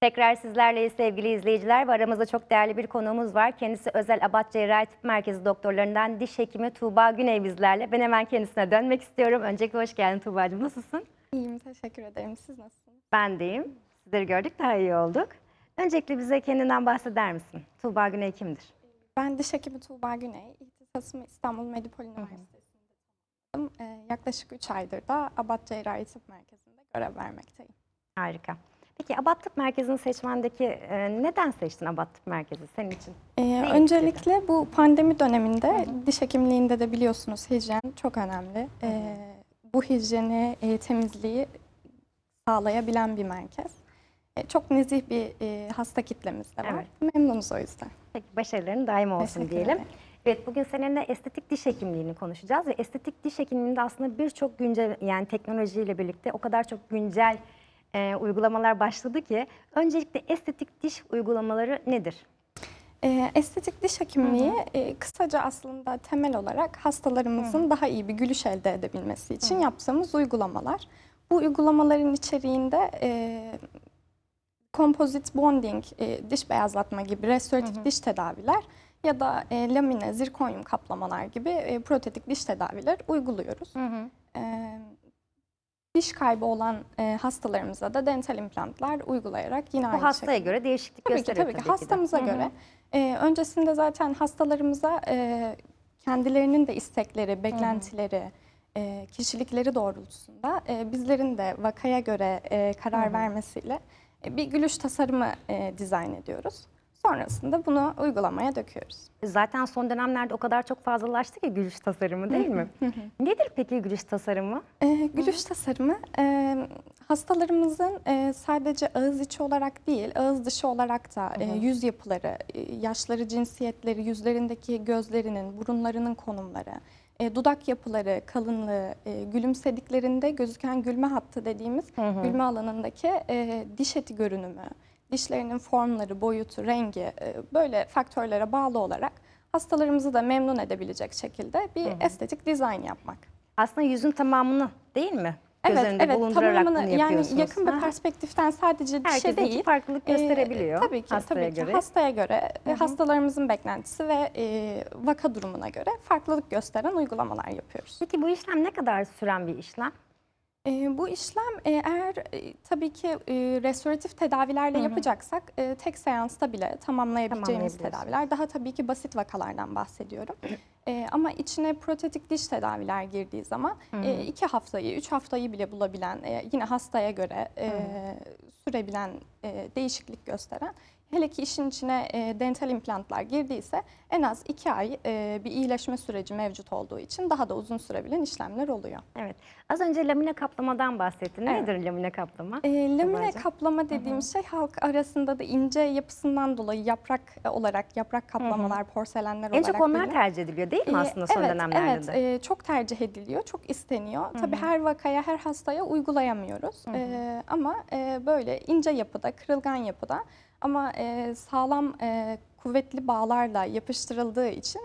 Tekrar sizlerleyiz sevgili izleyiciler ve aramızda çok değerli bir konuğumuz var. Kendisi Özel Abat Cerrahi Tıp Merkezi doktorlarından diş hekimi Tuğba Güney bizlerle. Ben hemen kendisine dönmek istiyorum. Öncelikle hoş geldin Tuğba'cığım. Nasılsın? İyiyim, teşekkür ederim. Siz nasılsınız? Ben deyim. Sizleri gördük daha iyi olduk. Öncelikle bize kendinden bahseder misin? Tuğba Güney kimdir? Ben diş hekimi Tuğba Güney. İhtisasımı İstanbul Medipol Üniversitesi'nde tamamladım. Ee, yaklaşık 3 aydır da Abat Cerrahi Tıp Merkezi'nde görev vermekteyim. Harika. Peki Abat Tıp Merkezi'ni seçmendeki e, neden seçtin Abat Tıp Merkezi senin için? Ee, öncelikle bu pandemi döneminde diş hekimliğinde de biliyorsunuz hijyen çok önemli. Ee, bu hijyeni, e, temizliği sağlayabilen bir merkez. E, çok nezih bir e, hasta kitlemiz de var. Evet. Memnunuz o yüzden. Peki başarıların daim olsun Teşekkür diyelim. ederim. Evet bugün seninle estetik diş hekimliğini konuşacağız ve estetik diş hekimliğinde aslında birçok güncel yani teknolojiyle birlikte o kadar çok güncel e, uygulamalar başladı ki öncelikle estetik diş uygulamaları nedir? Ee, estetik diş hekimliği e, kısaca aslında temel olarak hastalarımızın daha iyi bir gülüş elde edebilmesi için yaptığımız uygulamalar. Bu uygulamaların içeriğinde e, kompozit bonding, e, diş beyazlatma gibi restoratif diş tedaviler ya da e, lamine, zirkonyum kaplamalar gibi e, protetik diş tedaviler uyguluyoruz. E, diş kaybı olan e, hastalarımıza da dental implantlar uygulayarak yine Bu aynı hastaya şekilde. göre değişiklik Tabii ki gösteriyor tabii ki de. hastamıza Hı hı. göre. Ee, öncesinde zaten hastalarımıza e, kendilerinin de istekleri, beklentileri, e, kişilikleri doğrultusunda e, bizlerin de vakaya göre e, karar vermesiyle e, bir gülüş tasarımı e, dizayn ediyoruz. Sonrasında bunu uygulamaya döküyoruz. Zaten son dönemlerde o kadar çok fazlalaştı ki gülüş tasarımı değil mi? Nedir peki gülüş tasarımı? E, gülüş tasarımı e, hastalarımızın e, sadece ağız içi olarak değil, ağız dışı olarak da e, yüz yapıları, e, yaşları, cinsiyetleri, yüzlerindeki gözlerinin, burunlarının konumları, e, dudak yapıları, kalınlığı, e, gülümsediklerinde gözüken gülme hattı dediğimiz gülme alanındaki e, diş eti görünümü, dişlerinin formları, boyutu, rengi e, böyle faktörlere bağlı olarak hastalarımızı da memnun edebilecek şekilde bir estetik dizayn yapmak. Aslında yüzün tamamını değil mi? Göz Evet, evet. bulundurarak Tamamını bunu yani yapıyorsunuz. yakın bir perspektiften sadece dişe Herkesinki değil. farklılık e, gösterebiliyor tabii ki, hastaya tabii ki. göre. Hastaya göre, e, hastalarımızın beklentisi ve e, vaka durumuna göre farklılık gösteren uygulamalar yapıyoruz. Peki bu işlem ne kadar süren bir işlem? E, bu işlem e, eğer e, tabii ki e, restoratif tedavilerle yapacaksak e, tek seansta bile tamamlayabileceğimiz tedaviler. Daha tabii ki basit vakalardan bahsediyorum. E, ama içine protetik diş tedaviler girdiği zaman e, iki haftayı, üç haftayı bile bulabilen, e, yine hastaya göre e, sürebilen, e, değişiklik gösteren Hele ki işin içine e, dental implantlar girdiyse en az iki ay e, bir iyileşme süreci mevcut olduğu için daha da uzun sürebilen işlemler oluyor. Evet. Az önce lamine kaplamadan bahsettin. Evet. Nedir lamine kaplama? E, lamine kaplama dediğimiz şey halk arasında da ince yapısından dolayı yaprak e, olarak yaprak kaplamalar, porselenler En olarak çok onlar bilinen- tercih ediliyor değil mi E, aslında son evet, dönemlerde evet, de? e, çok tercih ediliyor, çok isteniyor. Tabii her vakaya, her hastaya uygulayamıyoruz. E, ama e, böyle ince yapıda, kırılgan yapıda ama e, sağlam, e, kuvvetli bağlarla yapıştırıldığı için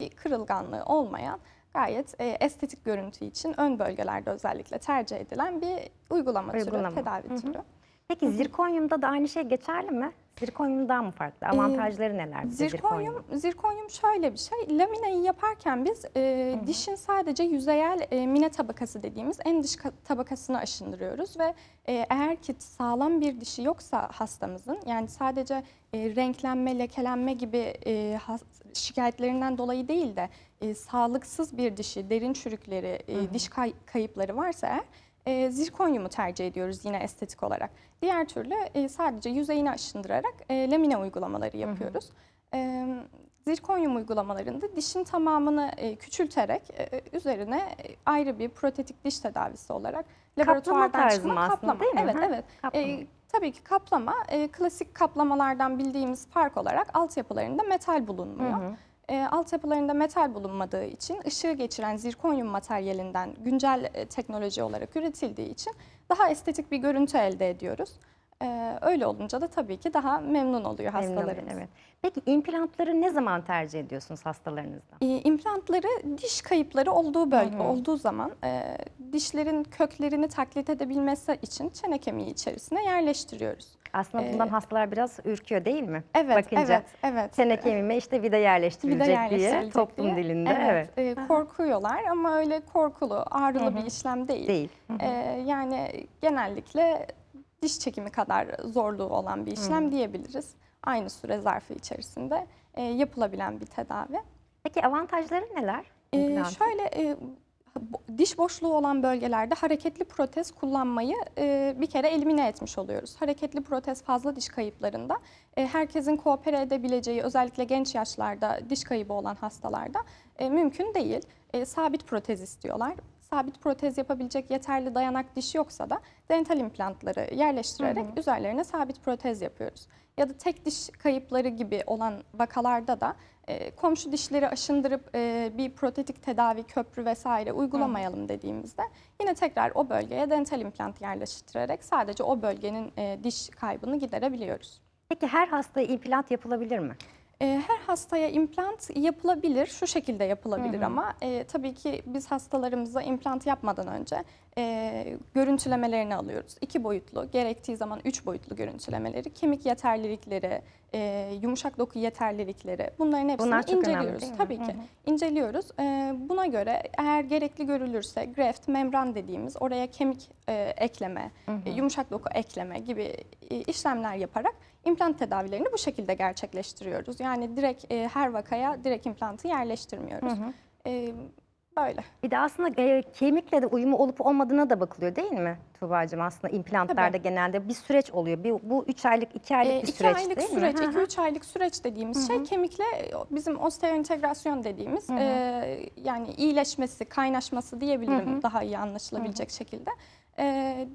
bir kırılganlığı olmayan gayet e, estetik görüntü için ön bölgelerde özellikle tercih edilen bir uygulama, Uygulama. türü, tedavi Hı hı. türü. Peki zirkonyumda da aynı şey geçerli mi? Zirkonyum daha mı farklı? Avantajları neler? bize Ee, Zirkonyum, zirkonyum şöyle bir şey. Lamineyi yaparken biz e, dişin sadece yüzeyel e, mine tabakası dediğimiz en dış ka- tabakasını aşındırıyoruz ve e, eğer ki sağlam bir dişi yoksa hastamızın yani sadece e, renklenme, lekelenme gibi e, has- şikayetlerinden dolayı değil de e, sağlıksız bir dişi, derin çürükleri, e, diş kay- kayıpları varsa eğer e, zirkonyumu tercih ediyoruz yine estetik olarak. Diğer türlü e, sadece yüzeyini aşındırarak e, lamine uygulamaları yapıyoruz. E, zirkonyum uygulamalarında dişin tamamını e, küçülterek e, üzerine e, ayrı bir protetik diş tedavisi olarak Kaplama laboratuvardan tarzı çıkma aslında, kaplama. değil mi? Evet, Hı, evet. kaplama. E, tabii ki kaplama e, klasik kaplamalardan bildiğimiz fark olarak altyapılarında metal bulunmuyor. E, altyapılarında metal bulunmadığı için ışığı geçiren zirkonyum materyalinden güncel e, teknoloji olarak üretildiği için daha estetik bir görüntü elde ediyoruz. E, öyle olunca da tabii ki daha memnun oluyor Memnun, hastalarımız. Evet. Peki implantları ne zaman tercih ediyorsunuz hastalarınızda? E, implantları diş kayıpları olduğu bölge olduğu zaman e, dişlerin köklerini taklit edebilmesi için çene kemiği içerisine yerleştiriyoruz. Aslında bundan Ee, hastalar biraz ürküyor değil mi? Evet, Bakınca evet, evet. çene kemiğime işte vida yerleştirilecek, Vida diye yerleştirilecek toplum diye. dilinde. Evet. Evet, e, korkuyorlar ama öyle korkulu, ağrılı bir işlem değil. Değil. E, yani genellikle diş çekimi kadar zorluğu olan bir işlem diyebiliriz. Aynı süre zarfı içerisinde e, yapılabilen bir tedavi. Peki avantajları neler? Ee, İmplantın? şöyle e, diş boşluğu olan bölgelerde hareketli protez kullanmayı e, bir kere elimine etmiş oluyoruz. Hareketli protez fazla diş kayıplarında e, herkesin koopere edebileceği özellikle genç yaşlarda diş kaybı olan hastalarda e, mümkün değil. E, sabit protez istiyorlar. Sabit protez yapabilecek yeterli dayanak diş yoksa da dental implantları yerleştirerek üzerlerine sabit protez yapıyoruz. Ya da tek diş kayıpları gibi olan vakalarda da e, komşu dişleri aşındırıp e, bir protetik tedavi, köprü vesaire uygulamayalım dediğimizde yine tekrar o bölgeye dental implant yerleştirerek sadece o bölgenin e, diş kaybını giderebiliyoruz. Peki her hastaya implant yapılabilir mi? E, Her hastaya implant yapılabilir, şu şekilde yapılabilir ama e, tabii ki biz hastalarımıza implant yapmadan önce e, görüntülemelerini alıyoruz. İki boyutlu, gerektiği zaman üç boyutlu görüntülemeleri, kemik yeterlilikleri, e, yumuşak doku yeterlilikleri bunların hepsini Bunlar önemli, inceliyoruz. mi? tabii ki inceliyoruz. E, buna göre eğer gerekli görülürse graft, membran dediğimiz oraya kemik e, ekleme, e, yumuşak doku ekleme gibi e, işlemler yaparak implant tedavilerini bu şekilde gerçekleştiriyoruz. Yani direkt e, her vakaya direkt implantı yerleştirmiyoruz. E, böyle. Bir de aslında e, kemikle de uyumu olup olmadığına da bakılıyor değil mi Tuğba'cığım? Aslında implantlarda Tabii. genelde bir süreç oluyor. Bir, bu 3 aylık, 2 aylık E, bir iki süreç aylık değil süreç, mi? Hı hı. 2-3 aylık süreç dediğimiz şey kemikle e, bizim osteointegrasyon dediğimiz e, yani iyileşmesi, kaynaşması diyebilirim daha iyi anlaşılabilecek şekilde. E,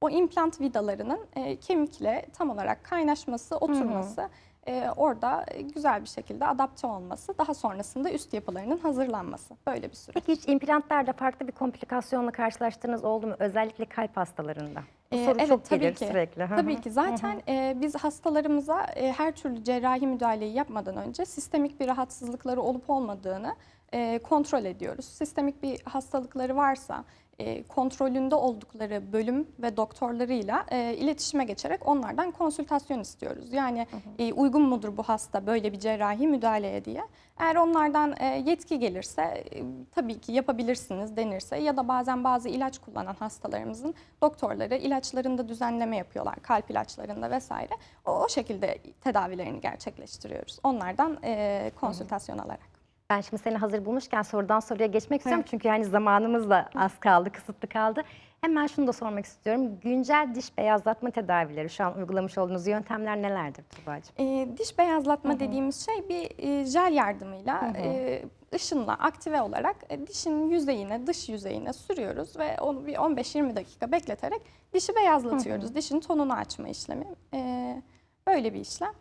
o implant vidalarının e, kemikle tam olarak kaynaşması, oturması, e, orada güzel bir şekilde adapte olması, daha sonrasında üst yapılarının hazırlanması. Böyle bir süreç. Peki hiç implantlarda farklı bir komplikasyonla karşılaştığınız oldu mu? Özellikle kalp hastalarında. Bu Ee, soru evet, çok tabii gelir ki. sürekli. Hı hı. Tabii ki zaten e, biz hastalarımıza e, her türlü cerrahi müdahaleyi yapmadan önce sistemik bir rahatsızlıkları olup olmadığını e, kontrol ediyoruz. Sistemik bir hastalıkları varsa e, kontrolünde oldukları bölüm ve doktorlarıyla e, iletişime geçerek onlardan konsültasyon istiyoruz. Yani e, uygun mudur bu hasta böyle bir cerrahi müdahaleye diye. Eğer onlardan e, yetki gelirse e, tabii ki yapabilirsiniz denirse ya da bazen bazı ilaç kullanan hastalarımızın doktorları ilaçlarında düzenleme yapıyorlar. Kalp ilaçlarında vesaire. O, o şekilde tedavilerini gerçekleştiriyoruz. Onlardan e, konsültasyon alarak. Ben şimdi seni hazır bulmuşken sorudan soruya geçmek istiyorum. Çünkü yani zamanımız da az kaldı, kısıtlı kaldı. Hemen şunu da sormak istiyorum. Güncel diş beyazlatma tedavileri, şu an uygulamış olduğunuz yöntemler nelerdir Tuğba'cığım? E, diş beyazlatma dediğimiz şey bir e, jel yardımıyla e, ışınla aktive olarak e, dişin yüzeyine, dış yüzeyine sürüyoruz ve onu bir 15-20 dakika bekleterek dişi beyazlatıyoruz. Dişin tonunu açma işlemi. E, böyle bir işlem.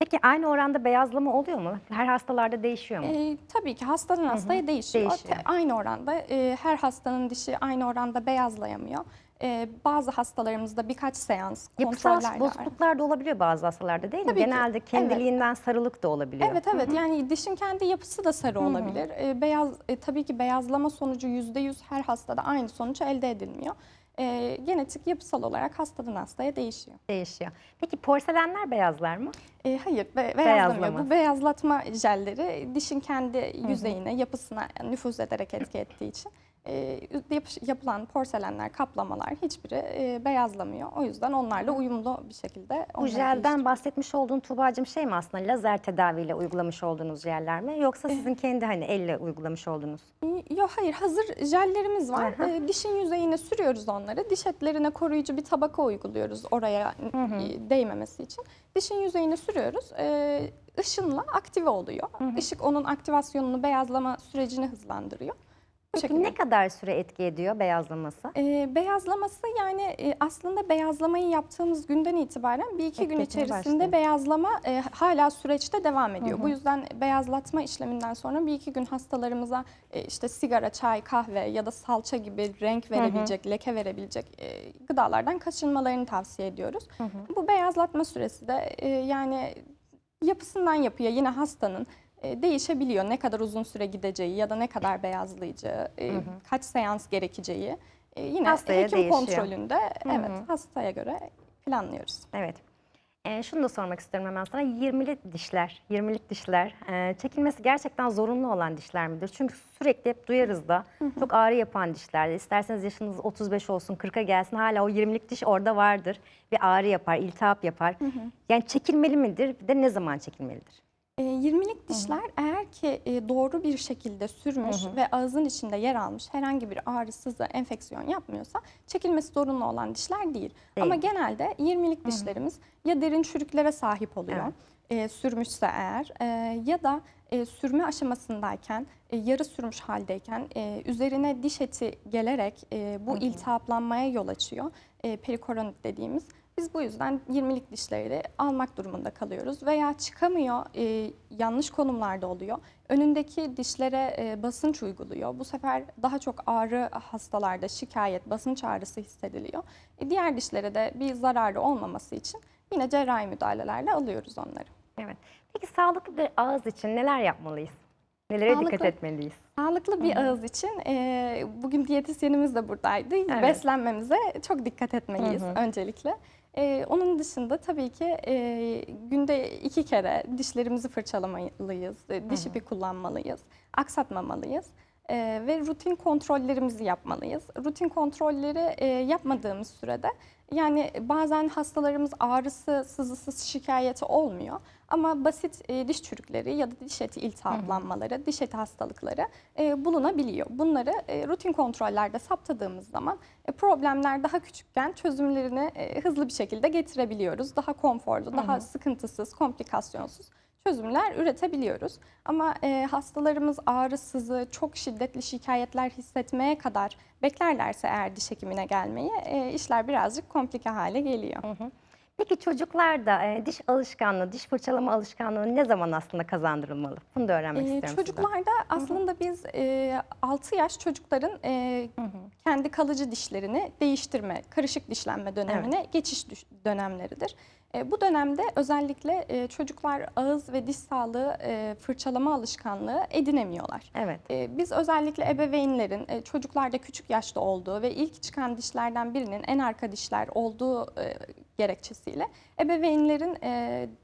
Peki aynı oranda beyazlama oluyor mu? Her hastalarda değişiyor mu? E, tabii ki hastadan hastaya değişiyor. Değişiyor. Te- Aynı oranda e, her hastanın dişi aynı oranda beyazlayamıyor. E, bazı hastalarımızda birkaç seans Yapısal kontrollerle. bozukluklar da olabiliyor bazı hastalarda değil mi? Tabii ki. Genelde kendiliğinden sarılık da olabiliyor. Evet evet yani dişin kendi yapısı da sarı olabilir. E, beyaz e, tabii ki beyazlama sonucu %100 her hastada aynı sonuç elde edilmiyor. E, genetik yapısal olarak hastadan hastaya değişiyor. Değişiyor. Peki porselenler beyazlar mı? E, hayır be- beyazlamıyor. Bu beyazlatma jelleri dişin kendi yüzeyine, yapısına nüfuz ederek etki ettiği için e, yapılan porselenler, kaplamalar hiçbiri e, beyazlamıyor. O yüzden onlarla uyumlu bir şekilde Bu jelden bahsetmiş olduğun Tuğba'cığım şey mi aslında lazer tedaviyle uygulamış olduğunuz yerler mi? Yoksa sizin kendi hani elle uygulamış olduğunuz? Yok hayır hazır jellerimiz var. Aha. Ee, dişin yüzeyine sürüyoruz onları. Diş etlerine koruyucu bir tabaka uyguluyoruz oraya e, değmemesi için. Dişin yüzeyine sürüyoruz. Ee, ışınla aktive oluyor. Işık onun aktivasyonunu, beyazlama sürecini hızlandırıyor. Peki şekilde. ne kadar süre etki ediyor beyazlaması? Ee, beyazlaması yani e, aslında beyazlamayı yaptığımız günden itibaren bir iki gün içerisinde başlıyor. beyazlama e, hala süreçte devam ediyor. Bu yüzden beyazlatma işleminden sonra bir iki gün hastalarımıza e, işte sigara, çay, kahve ya da salça gibi renk verebilecek, leke verebilecek e, gıdalardan kaçınmalarını tavsiye ediyoruz. Bu beyazlatma süresi de e, yani yapısından yapıya yine hastanın değişebiliyor. Ne kadar uzun süre gideceği ya da ne kadar beyazlayacağı, e, kaç seans gerekeceği. e, yine Hastaya hekim değişiyor. kontrolünde evet hastaya göre planlıyoruz. Evet. Ee, şunu da sormak istiyorum hemen sana. 20'li dişler, 20'lik dişler e, çekilmesi gerçekten zorunlu olan dişler midir? Çünkü sürekli hep duyarız da çok ağrı yapan dişler. İsterseniz yaşınız 35 olsun, 40'a gelsin hala o 20'lik diş orada vardır. Ve ağrı yapar, iltihap yapar. Yani çekilmeli midir? Bir de ne zaman çekilmelidir? E, 20'lik dişler eğer ki e, doğru bir şekilde sürmüş ve ağzın içinde yer almış herhangi bir da enfeksiyon yapmıyorsa çekilmesi zorunlu olan dişler değil. Ama genelde 20'lik dişlerimiz ya derin çürüklere sahip oluyor. e, sürmüşse eğer e, ya da e, sürme aşamasındayken e, yarı sürmüş haldeyken e, üzerine diş eti gelerek e, bu iltihaplanmaya yol açıyor. E, perikoronit dediğimiz. Biz bu yüzden 20'lik dişleri almak durumunda kalıyoruz veya çıkamıyor, e, yanlış konumlarda oluyor. Önündeki dişlere e, basınç uyguluyor. Bu sefer daha çok ağrı hastalarda şikayet, basınç ağrısı hissediliyor. E, diğer dişlere de bir zararı olmaması için yine cerrahi müdahalelerle alıyoruz onları. Evet. Peki sağlıklı bir ağız için neler yapmalıyız? Nelere dikkat Sağlıklı- etmeliyiz? Sağlıklı bir ağız için e, bugün diyetisyenimiz de buradaydı. Evet. Beslenmemize çok dikkat etmeliyiz öncelikle. E, onun dışında tabii ki e, günde iki kere dişlerimizi fırçalamalıyız, e, diş ipi kullanmalıyız, aksatmamalıyız. E, ve rutin kontrollerimizi yapmalıyız. Rutin kontrolleri e, yapmadığımız sürede yani bazen hastalarımız ağrısı, sızısı, şikayeti olmuyor. Ama basit e, diş çürükleri ya da diş eti iltihaplanmaları, diş eti hastalıkları e, bulunabiliyor. Bunları e, rutin kontrollerde saptadığımız zaman e, problemler daha küçükken çözümlerini e, hızlı bir şekilde getirebiliyoruz. Daha konforlu, daha sıkıntısız, komplikasyonsuz çözümler üretebiliyoruz. Ama e, hastalarımız ağrısızı, çok şiddetli şikayetler hissetmeye kadar beklerlerse eğer diş hekimine gelmeyi e, işler birazcık komplike hale geliyor. Peki çocuklarda e, diş alışkanlığı, diş fırçalama alışkanlığı ne zaman aslında kazandırılmalı? Bunu da öğrenmek Ee, istiyorum çocuklarda aslında biz e, 6 yaş çocukların e, kendi kalıcı dişlerini değiştirme, karışık dişlenme dönemine geçiş düş- dönemleridir. E, bu dönemde özellikle e, çocuklar ağız ve diş sağlığı e, fırçalama alışkanlığı edinemiyorlar. Evet. Biz özellikle ebeveynlerin çocuklarda küçük yaşta olduğu ve ilk çıkan dişlerden birinin en arka dişler olduğu gerekçesiyle ebeveynlerin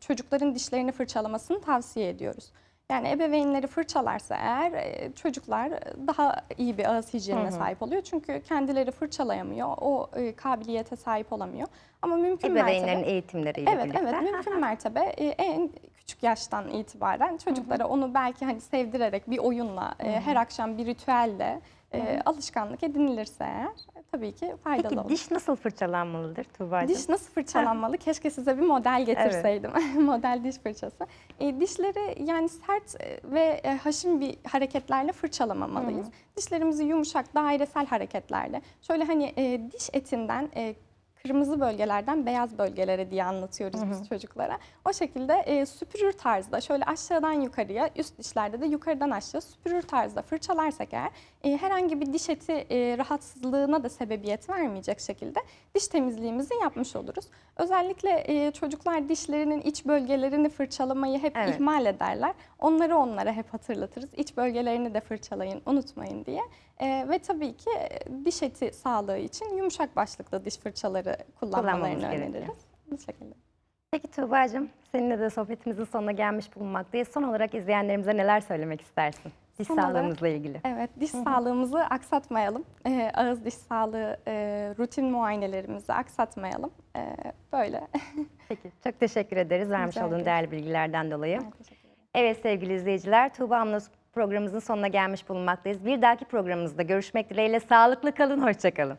çocukların dişlerini fırçalamasını tavsiye ediyoruz. Yani ebeveynleri fırçalarsa eğer e, çocuklar daha iyi bir ağız hijyenine sahip oluyor. Çünkü kendileri fırçalayamıyor, o e, kabiliyete sahip olamıyor. Ama mümkün Ebeveynlerin mertebe... eğitimleriyle Evet, birlikte. evet. Mümkün mertebe e, en küçük yaştan itibaren çocuklara onu belki hani sevdirerek bir oyunla, e, her akşam bir ritüelle e, alışkanlık edinilirse eğer e, tabii ki faydalı Peki olur. diş nasıl fırçalanmalıdır Tuğba'cığım? Diş nasıl fırçalanmalı? Keşke size bir model getirseydim. model diş fırçası. E, dişleri yani sert e, ve e, haşin bir hareketlerle fırçalamamalıyız. Dişlerimizi yumuşak, dairesel hareketlerle. Şöyle hani e, diş etinden e, kırmızı bölgelerden beyaz bölgelere diye anlatıyoruz biz çocuklara. O şekilde e, süpürür tarzda şöyle aşağıdan yukarıya, üst dişlerde de yukarıdan aşağı süpürür tarzda fırçalarsak eğer e, herhangi bir diş eti e, rahatsızlığına da sebebiyet vermeyecek şekilde diş temizliğimizi yapmış oluruz. Özellikle e, çocuklar dişlerinin iç bölgelerini fırçalamayı hep Evet. ihmal ederler. Onları onlara hep hatırlatırız. İç bölgelerini de fırçalayın, unutmayın diye. E, ve tabii ki e, diş eti sağlığı için yumuşak başlıklı diş fırçaları kullanmalarını Kullanmamız gerekiyor. öneririz. Bu şekilde. Peki Tuğba'cığım seninle de sohbetimizin sonuna gelmiş bulunmaktayız. Son olarak izleyenlerimize neler söylemek istersin? Diş Son olarak- sağlığımızla ilgili. Evet, diş sağlığımızı aksatmayalım. Ee, ağız diş sağlığı e, rutin muayenelerimizi aksatmayalım. Ee, böyle. Peki çok teşekkür ederiz vermiş Rica olduğun ederim. değerli bilgilerden dolayı. Teşekkür ederim. Evet sevgili izleyiciler Tuğba Hanım'la programımızın sonuna gelmiş bulunmaktayız. Bir dahaki programımızda görüşmek dileğiyle sağlıklı kalın, hoşça kalın.